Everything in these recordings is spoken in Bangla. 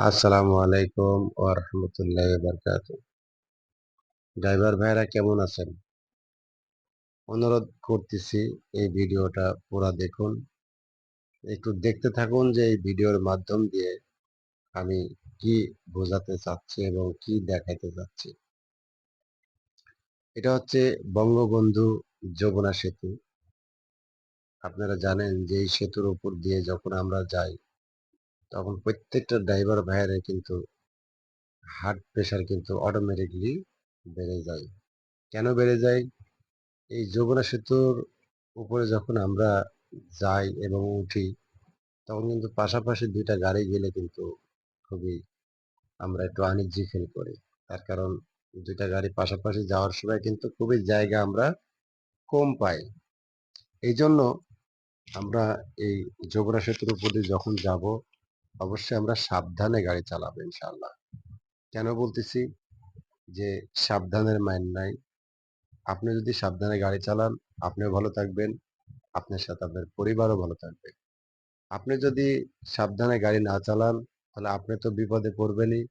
আসসালামু আলাইকুম ওয়া রাহমাতুল্লাহি ওয়া বারাকাতুহু ড্রাইভার ভাইরা কেমন আছেন? অনুরোধ করতেছি এই ভিডিওটা পুরা দেখুন। একটু দেখতে থাকুন যে এই ভিডিওর মাধ্যম দিয়ে আমি কি বোঝাতে চাচ্ছি এবং কি দেখাতে চাচ্ছি। এটা হচ্ছে বঙ্গবন্ধু যমুনা সেতু। আপনারা জানেন যে এই সেতুর উপর দিয়ে যখন আমরা যাই তখন প্রত্যেকটা ড্রাইভার ভাইয়েরা কিন্তু হার্ট প্রেশার কিন্তু অটোমেটিকলি বেড়ে যায়। কেন বেড়ে যায়? এই যমুনা সেতুর উপরে যখন আমরা যাই এবং উঠি, তখন কিন্তু পাশাপাশি দুইটা গাড়ি গেলে কিন্তু খুবই আমরা একটু আনইজি ফিল করি। তার কারণ ২ টা গাড়ি পাশাপাশি যাওয়ার সময় কিন্তু খুবই জায়গা আমরা কম পাই। এই জন্য আমরা এই যমুনা সেতুর উপর দিয়ে যখন যাব অবশ্যই আমরা সাবধানে গাড়ি চালাবো ইনশাআল্লাহ। কেন বলতেছি? যে সাবধানের মাইর নাই। আপনি যদি সাবধানে গাড়ি চালান আপনিও ভালো থাকবেন, আপনার সাথে আপনার পরিবারও ভালো থাকবে। আপনি যদি সাবধানে গাড়ি না চালান তাহলে আপনি তো বিপদে পড়বেনই।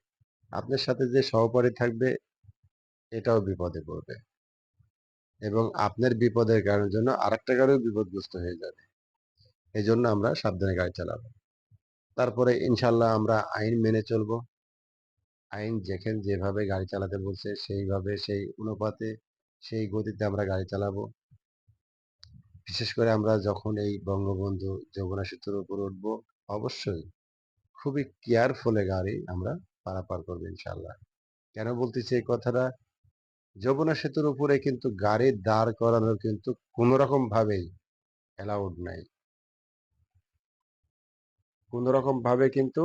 আপনার সাথে যে সহপাঠী থাকবে এটাও বিপদে পড়বে। এবং আপনার বিপদের কারণের জন্য আরেকটা গাড়িও বিপদগ্রস্ত হয়ে যাবে। এজন্য আমরা সাবধানে গাড়ি চালাবো। তারপরে ইনশাআল্লাহ আমরা আইন মেনে চলবো। আইন যেখানে যেভাবে গাড়ি চালাতে বলছে, সেইভাবে সেই অনুপাতে, সেই গতিতে আমরা গাড়ি চালাবো। বিশেষ করে আমরা যখন এই বঙ্গবন্ধু যমুনা সেতুর উপর উঠবো, অবশ্যই খুবই কেয়ারফুলে গাড়ি আমরা পারাপার করব ইনশাল্লাহ কেন বলতেছি এই কথাটা? যমুনা সেতুর উপরে কিন্তু গাড়ি দাঁড় করানোর কিন্তু কোন রকম ভাবেই অ্যালাউড নাই। কোন রকম ভাবে কিন্তু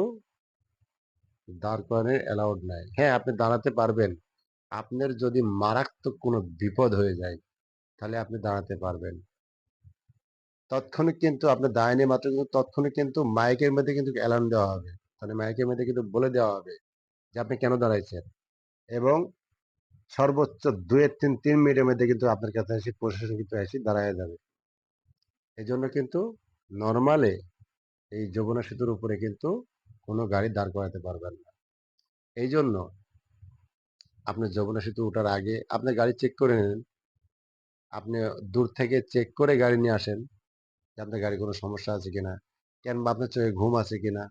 দাঁড় করানোর অ্যালাউড নাই। হ্যাঁ, আপনি দাঁড়াতে পারবেন। আপনার যদি মারাত্মক কোনো বিপদ হয়ে যায় তাহলে আপনি দাঁড়াতে পারবেন। তৎক্ষণিক কিন্তু আপনি দাঁড়ানি মাত্র কিন্তু তৎক্ষণিক কিন্তু মাইকের মধ্যে কিন্তু অ্যালার্ম দেওয়া হবে। মানে মাইকের মধ্যে কিন্তু বলে দেওয়া হবে যে আপনি কেন দাঁড়াইছেন এবং সর্বোচ্চ ২ তিন ৩, ৩ মিনিটের মধ্যে কিন্তু আপনার কাছে এসে প্রশাসন কিন্তু এসে দাঁড়ায়া যাবে। এই জন্য কিন্তু নরমালে এই যমুনা সেতুর উপরে কিন্তু কোন গাড়ি দাঁড় করাতে পারবেন না। এই জন্য আপনি যমুনা সেতু ওঠার আগে আপনি গাড়ি চেক করে নেন আপনি দূর থেকে চেক করে গাড়ি নিয়ে আসেন। যে আপনার গাড়ির কোনো সমস্যা আছে কিনা? কিংবা আপনার চোখে ঘুম আছে কিনা?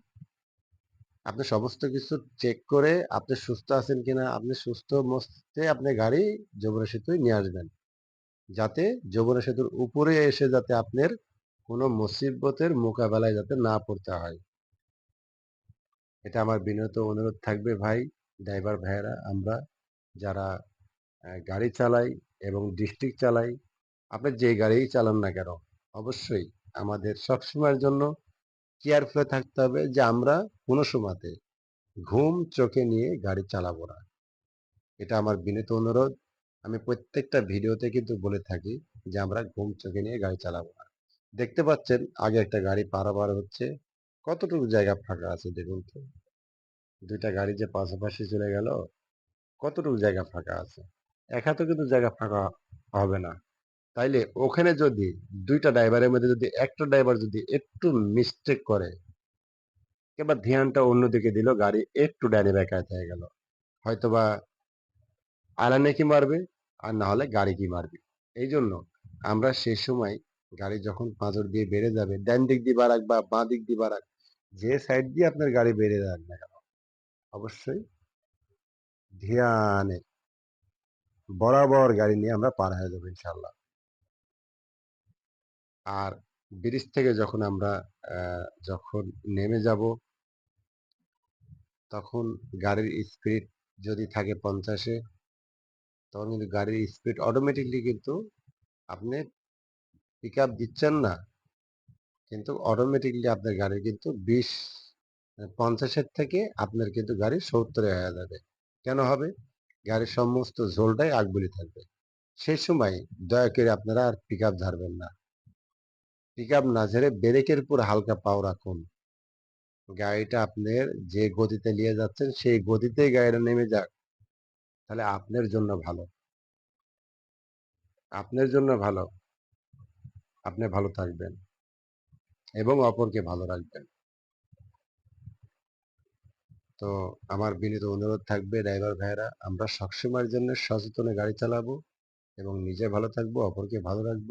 আপনি সমস্ত কিছু চেক করে আপনি সুস্থ আছেন কিনা? আপনি সুস্থ মস্তে আপনি গাড়ি যমুনা সেতুয় নিয়ে আসবেন। যাতে যমুনা সেতুর উপরে এসে যাতে আপনার কোনো মুসিবতের মোকাবেলায় যাতে না পড়তে হয়। এটা আমার বিনীত অনুরোধ থাকবে ভাই, ড্রাইভার ভাইয়েরা আমরা যারা গাড়ি চালাই এবং ডিস্ট্রিক্ট চালাই, আপনি যে গাড়িই চালান না কেন অবশ্যই আমাদের সবসময়ের জন্য কেয়ারফুল থাকতে হবে যে আমরা কোনো সময়তে ঘুম চোখে নিয়ে গাড়ি চালাবো না। এটা আমার বিনীত অনুরোধ। আমি প্রত্যেকটা ভিডিওতে কিন্তু বলে থাকি যে আমরা ঘুম চোখে নিয়ে গাড়ি চালাবো না। দেখতে পাচ্ছেন আগে একটা গাড়ি পারাপার হচ্ছে। কতটুকু জায়গা ফাঁকা আছে দেখুন তো। ২ টা গাড়ি যে পাশাপাশি চলে গেল, কতটুকু জায়গা ফাঁকা আছে? এক হাতও কিন্তু জায়গা ফাঁকা হবে না। তাইলে ওখানে যদি দুইটা ড্রাইভারের মধ্যে যদি একটা ড্রাইভার যদি একটু মিস্টেক করে কিংবা ধ্যানটা অন্যদিকে দিল, গাড়ি একটু ডাইনে বেঁকায় হয়ে গেল। হয়তোবা আলানে কি মারবে আর না হলে গাড়ি কি মারবে। এই জন্য আমরা সেই সময় গাড়ি যখন পাঁজর দিয়ে বেড়ে যাবে, ডান দিক দিয়ে বাড়াক বা বাঁ দিক দিয়ে বাড়াক, যে সাইড দিয়ে আপনার গাড়ি বেড়ে যাক না কেন, অবশ্যই ধিয়ানে বরাবর গাড়ি নিয়ে আমরা পার হয়ে যাব ইনশাল্লাহ আর ব্রিজ থেকে যখন আমরা যখন নেমে যাব তখন গাড়ির স্পিড যদি থাকে পঞ্চাশে তখন কিন্তু গাড়ির স্পিড অটোমেটিকলি কিন্তু আপনি পিকআপ দিচ্ছেন না। কিন্তু অটোমেটিকলি আপনার গাড়ি কিন্তু বিশ, পঞ্চাশের থেকে আপনার কিন্তু গাড়ি ৭০ এ হয়ে যাবে। কেন হবে? গাড়ির সমস্ত ঝোলটাই আগবুলি থাকবে। সেই সময় দয়া করে আপনারা আর পিকআপ ঝাড়বেন না। পিক আপ না ঝেড়ে ব্রেকের উপর হালকা পাও রাখুন। গাড়িটা আপনার যে গতিতে নিয়ে যাচ্ছেন, সেই গতিতেই গাড়িটা নেমে যাক। তাহলে আপনার জন্য ভালো। আপনার জন্য ভালো। আপনি ভালো থাকবেন। এবং অপরকে ভালো রাখবেন। তো আমার বিনীত অনুরোধ থাকবে ড্রাইভার ভাইয়েরা, আমরা সবসময়ের জন্য সচেতনে গাড়ি চালাবো এবং নিজে ভালো থাকব, অপরকে ভালো রাখব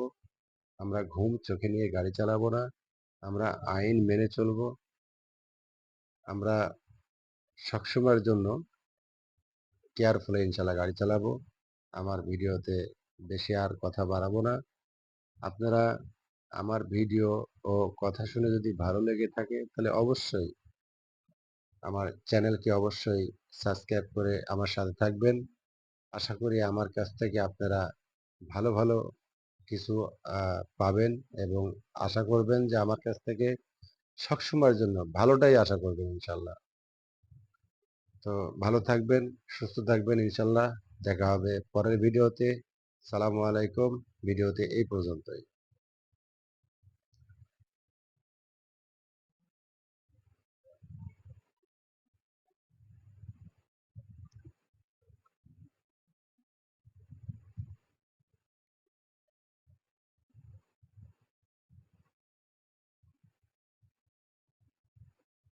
আমরা ঘুম চোখে নিয়ে গাড়ি চালাবো না, আমরা আইন মেনে চলবো আমরা সবসময়ের জন্য কেয়ারফুলে ইনশাল্লাহ গাড়ি চালাবো আমার ভিডিওতে বেশি আর কথা বাড়াবো না আপনারা আমার ভিডিও ও কথা শুনে যদি ভালো লেগে থাকে, তাহলে অবশ্যই আমার চ্যানেলকে অবশ্যই সাবস্ক্রাইব করে আমার সাথে থাকবেন। আশা করি আমার কাছ থেকে আপনারা ভালো ভালো কিছু পাবেন এবং আশা করবেন যে আমার কাছ থেকে সবসময়ের জন্য ভালোটাই আশা করবেন ইনশাল্লাহ। তো ভালো থাকবেন, সুস্থ থাকবেন ইনশাল্লাহ। দেখা হবে পরের ভিডিওতে। সালামু আলাইকুম ভিডিওতে এই পর্যন্তই।